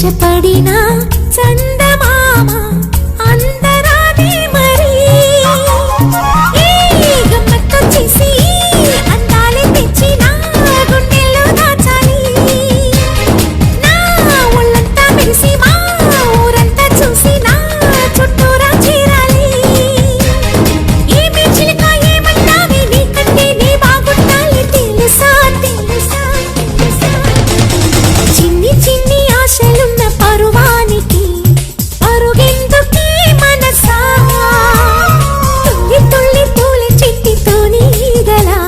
ఆశపడినా చంద తీగలా